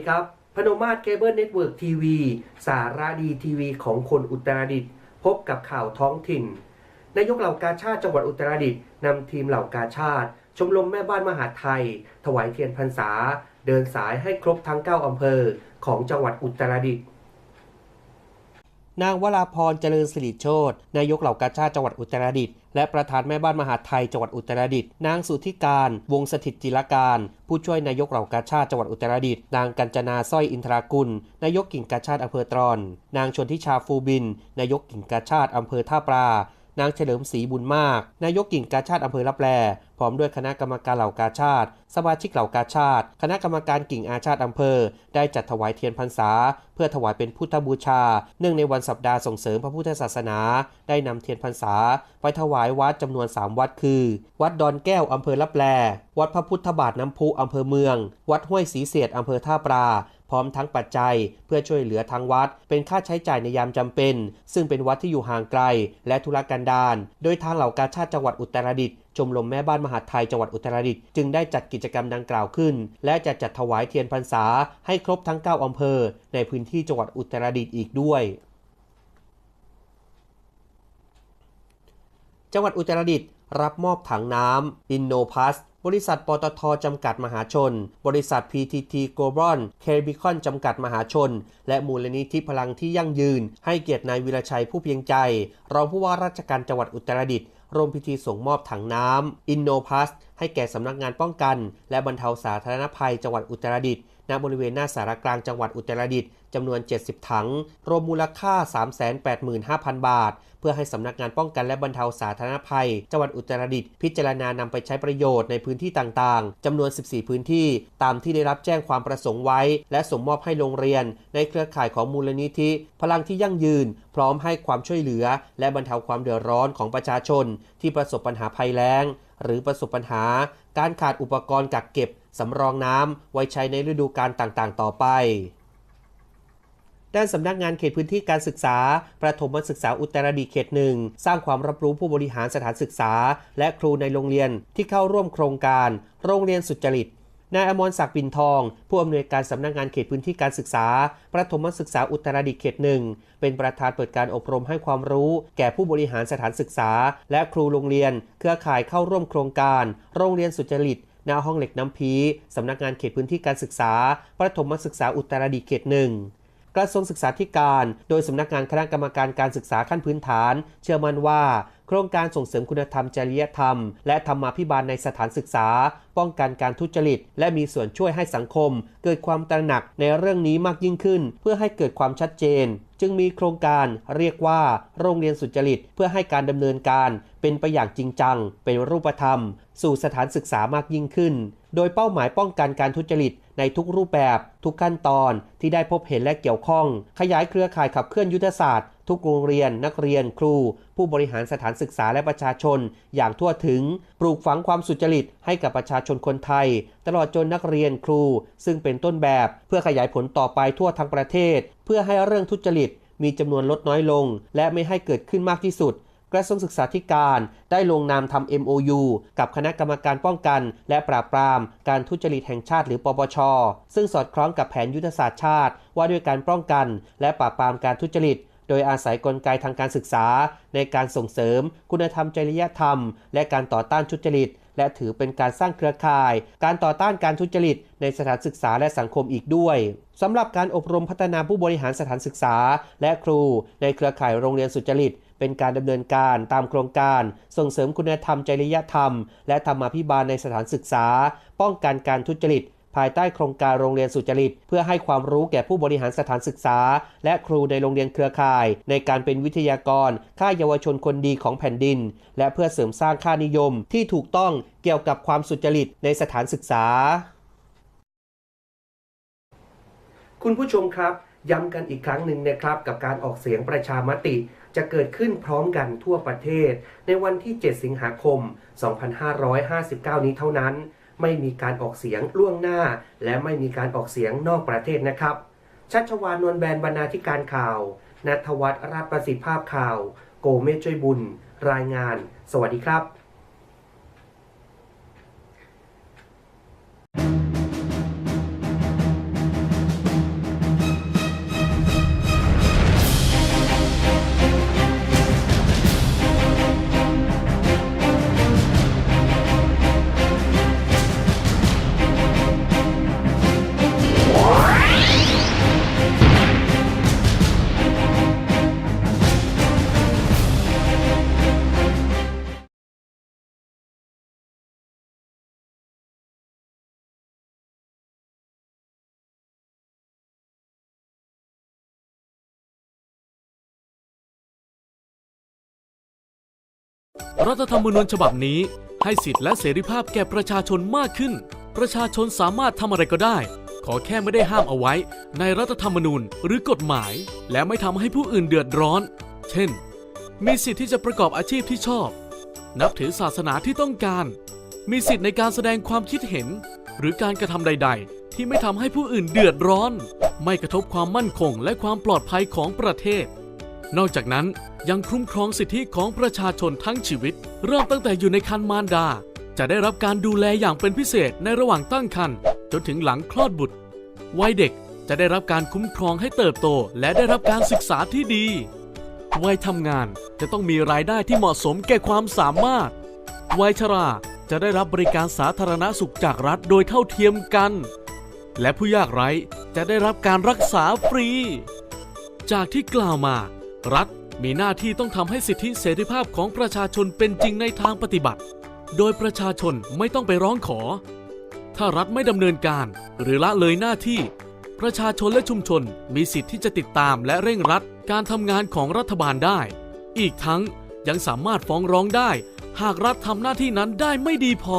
ดีครับ พนมมาศเคเบิลเน็ตเวิร์กทีวีสาระดีทีวีของคนอุตรดิตถ์พบกับข่าวท้องถิ่น นายกเหล่ากาชาติจังหวัดอุตรดิตถ์นำทีมเหล่ากาชาติ ชมรมแม่บ้านมหาไทย ถวายเทียนพรรษา เดินสายให้ครบทั้ง 9 อำเภอของจังหวัดอุตรดิตถ์ นางวราพรเจริญสิริโชตนายกเหล่ากาชาติจังหวัดอุตรดิตถ์และประธานแม่บ้านมหาไทยจังหวัดอุตรดิตถ์นางสุธิการ วงสถิตจิรการ ผู้ช่วยนายกเหล่ากาชาติจังหวัดอุตรดิตถ์นางกัญจนาสร้อยอินทรากุล นายกกิ่งกาชาติอำเภอตรอน นางชนทิชาฟูบิน นายกกิ่งกาชาติอำเภอท่าปลา นางเฉลิมศรีบุญมาก นายกกิ่งกาชาติอำเภอละแปลพร้อมด้วยคณะกรรมการเหล่ากาชาติ สมาชิกเหล่ากาชาติ คณะกรรมการกิ่งอาชาติอำเภอ ได้จัดถวายเทียนพรรษา เพื่อถวายเป็นพุทธบูชา เนื่องในวันสัปดาห์ส่งเสริมพระพุทธศาสนา ได้นำเทียนพรรษา ไปถวายวัดจำนวน 3 วัดคือ วัดดอนแก้วอำเภอละแปล วัดพระพุทธบาทน้ำพุอำเภอเมือง วัดห้วยศรีเสียดอำเภอท่าปลา พร้อมทั้งปัจจัยเพื่อช่วยเหลือทางวัด เป็นค่าใช้จ่ายในยามจำเป็น ซึ่งเป็นวัดที่อยู่ห่างไกล และธุรกันดารโดยทางเหล่ากาชาติจังหวัดอุตรดิตถ์ชมรมแม่บ้านมหาไทยจังหวัดอุตรดิตถ์จึงได้จัดกิจกรรมดังกล่าวขึ้น และจะจัดถวายเทียนพรรษาให้ครบทั้ง 9อำเภอ ในพื้นที่จังหวัดอุตรดิตถ์อีกด้วยจังหวัดอุตรดิตถ์รับมอบถังน้ำอินโนพัส บริษัท ปตท จำกัดมหาชน บริษัท PTT Global c a r i b i c o n จำกัดมหาชน และมูลนิธิพลังที่ยั่งยืน ให้เกียรตินายวิรชัยผู้เพียงใจ รองผู้ว่าราชการจังหวัดอุตรดิตถ์ร่วมพิธีส่งมอบถังน้ำอินโนพัสให้แก่สำนักงานป้องกัน และบรรเทาสาธารณภัยจังหวัดอุตรดิตถ์ ณบริเวณหน้าสารกลางจังหวัดอุตรดิตถ์จำนวน 70 ถัง รวมมูลค่า 385,000 บาท เพื่อให้สำนักงานป้องกันและบรรเทาสาธารณภัย จังหวัดอุตรดิตถ์พิจารณานำไปใช้ประโยชน์ในพื้นที่ต่างๆจำนวน 14 พื้นที่ ตามที่ได้รับแจ้งความประสงค์ไว้ และส่งมอบให้โรงเรียน ในเครือข่ายของมูลนิธิ พลังที่ยั่งยืน พร้อมให้ความช่วยเหลือ และบรรเทาความเดือดร้อนของประชาชน ที่ประสบปัญหาภัยแล้ง หรือประสบปัญหาการขาดอุปกรณ์กักเก็บ สำรองน้ำไว้ใช้ในฤดูกาลต่างๆ ต่อไป ด้านสำนักงานเขตพื้นที่การศึกษา ประถมศึกษาอุตรดิตถ์เขตหนึ่งสร้างความรับรู้ผู้บริหารสถานศึกษา และครูในโรงเรียนที่เข้าร่วมโครงการ โรงเรียนสุจริตนายอมรศักดิ์ปินทอง ผู้อำนวยการสำนักงานเขตพื้นที่การศึกษา ประถมศึกษาอุตรดิตถ์เขตหนึ่ง เป็นประธานเปิดการอบรมให้ความรู้ แก่ผู้บริหารสถานศึกษา และครูโรงเรียน เครือข่ายเข้าร่วมโครงการ โรงเรียนสุจริต หน้าห้องเหล็กน้ำพีสำนักงานเขตพื้นที่การศึกษา ประถมศึกษาอุตรดิตถ์เขตหนึ่งกระทรวงศึกษาธิการ โดยสำนักงานคณะกรรมการการศึกษาขั้นพื้นฐาน เชื่อมั่นว่า โครงการส่งเสริมคุณธรรมจริยธรรม และธรรมาภิบาลในสถานศึกษา ป้องกันการทุจริต และมีส่วนช่วยให้สังคม เกิดความตระหนักในเรื่องนี้มากยิ่งขึ้น เพื่อให้เกิดความชัดเจน จึงมีโครงการเรียกว่า โรงเรียนสุจริต เพื่อให้การดำเนินการ เป็นไปอย่างจริงจัง เป็นรูปธรรม สู่สถานศึกษามากยิ่งขึ้น โดยเป้าหมายป้องกันการทุจริตในทุกรูปแบบ ทุกขั้นตอนที่ได้พบเห็นและเกี่ยวข้อง ขยายเครือข่ายขับเคลื่อนยุทธศาสตร์ ทุกโรงเรียน นักเรียน ครู ผู้บริหารสถานศึกษาและประชาชน อย่างทั่วถึง ปลูกฝังความสุจริตให้กับประชาชนคนไทย ตลอดจนนักเรียนครู ซึ่งเป็นต้นแบบ เพื่อขยายผลต่อไปทั่วทั้งประเทศ เพื่อให้เรื่องทุจริตมีจำนวนลดน้อยลง และไม่ให้เกิดขึ้นมากที่สุด กระทรวงศึกษาธิการได้ลงนามทำ MOU กับคณะกรรมการป้องกัน และปราบปรามการทุจริตแห่งชาติหรือปปช ซึ่งสอดคล้องกับแผนยุทธศาสตร์ชาติ ว่าด้วยการป้องกัน และปราบปรามการทุจริตโดยอาศัยกลไกทางการศึกษา ในการส่งเสริม คุณธรรมจริยธรรม และการต่อต้านทุจริต และถือเป็นการสร้างเครือข่าย การต่อต้านการทุจริต ในสถานศึกษาและสังคมอีกด้วยสำหรับการอบรมพัฒนาผู้บริหารสถานศึกษา และครูในเครือข่ายโรงเรียนสุจริต เป็นการดำเนินการตามโครงการส่งเสริมคุณธรรมจริยธรรม และธรรมาภิบาลในสถานศึกษา ป้องกันการทุจริต ภายใต้โครงการโรงเรียนสุจริต เพื่อให้ความรู้แก่ผู้บริหารสถานศึกษา และครูในโรงเรียนเครือข่าย ในการเป็นวิทยากร ค่าเยาวชนคนดีของแผ่นดิน และเพื่อเสริมสร้างค่านิยม ที่ถูกต้องเกี่ยวกับความสุจริตในสถานศึกษา คุณผู้ชมครับย้ำกันอีกครั้งหนึ่งนะครับกับการออกเสียงประชามติ จะเกิดขึ้นพร้อมกันทั่วประเทศ ในวันที่ 7 สิงหาคม 2559 นี้เท่านั้น ไม่มีการออกเสียงล่วงหน้า และไม่มีการออกเสียงนอกประเทศนะครับ ชัชวานนวลแบนบรรณาธิการข่าว นัทวัฒน์ราชประสิทธิภาพข่าว โกเมชช่วยบุญ รายงาน สวัสดีครับ รัฐธรรมนูญฉบับนี้ ให้สิทธิและเสรีภาพแก่ประชาชนมากขึ้น ประชาชนสามารถทำอะไรก็ได้ ขอแค่ไม่ได้ห้ามเอาไว้ ในรัฐธรรมนูญหรือกฎหมาย และไม่ทำให้ผู้อื่นเดือดร้อน เช่น มีสิทธิ์ที่จะประกอบอาชีพที่ชอบ นับถือศาสนาที่ต้องการ มีสิทธิ์ในการแสดงความคิดเห็น หรือการกระทำใด ๆ ที่ไม่ทำให้ผู้อื่นเดือดร้อน ไม่กระทบความมั่นคงและความปลอดภัยของประเทศ นอกจากนั้นยังคุ้มครองสิทธิของประชาชนทั้งชีวิต เริ่มตั้งแต่อยู่ในครรภ์มารดา จะได้รับการดูแลอย่างเป็นพิเศษในระหว่างตั้งครรภ์จนถึงหลังคลอดบุตร วัยเด็กจะได้รับการคุ้มครองให้เติบโต และได้รับการศึกษาที่ดี วัยทำงานจะต้องมีรายได้ที่เหมาะสมแก่ความสามารถ วัยชราจะได้รับบริการสาธารณสุขจากรัฐโดยเท่าเทียมกัน และผู้ยากไร้จะได้รับการรักษาฟรี จากที่กล่าวมา รัฐมีหน้าที่ต้องทำให้สิทธิเสรีภาพของประชาชนเป็นจริงในทางปฏิบัติ โดยประชาชนไม่ต้องไปร้องขอ ถ้ารัฐไม่ดำเนินการ หรือละเลยหน้าที่ ประชาชนและชุมชนมีสิทธิ์ที่จะติดตามและเร่งรัดการทำงานของรัฐบาลได้ อีกทั้งยังสามารถฟ้องร้องได้ หากรัฐทำหน้าที่นั้นได้ไม่ดีพอ